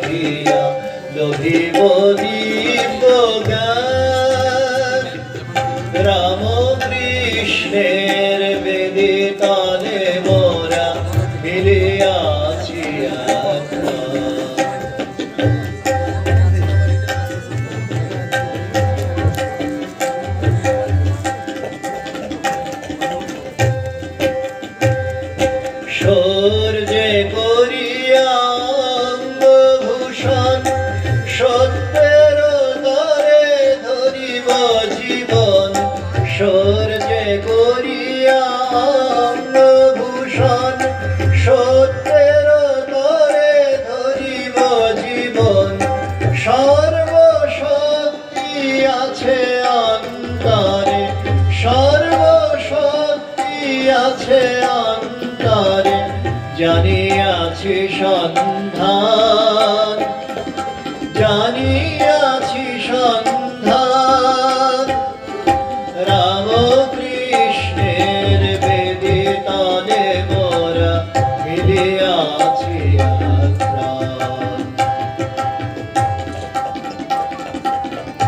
দিয়া লোহিব দীপ জ্ঞান রাম কৃষ্ণের বেদিতালে মোরা মিলিয়াছি সূর্যে করিয়া সূর্যে করিয়া অঙ্গভূষণ সত্যের তরে ধরিব জীবন। সর্বশক্তি আছে অন্তরে, সর্বশক্তি আছে অন্তরে, জানিয়াছি সন্ধান সন্ধান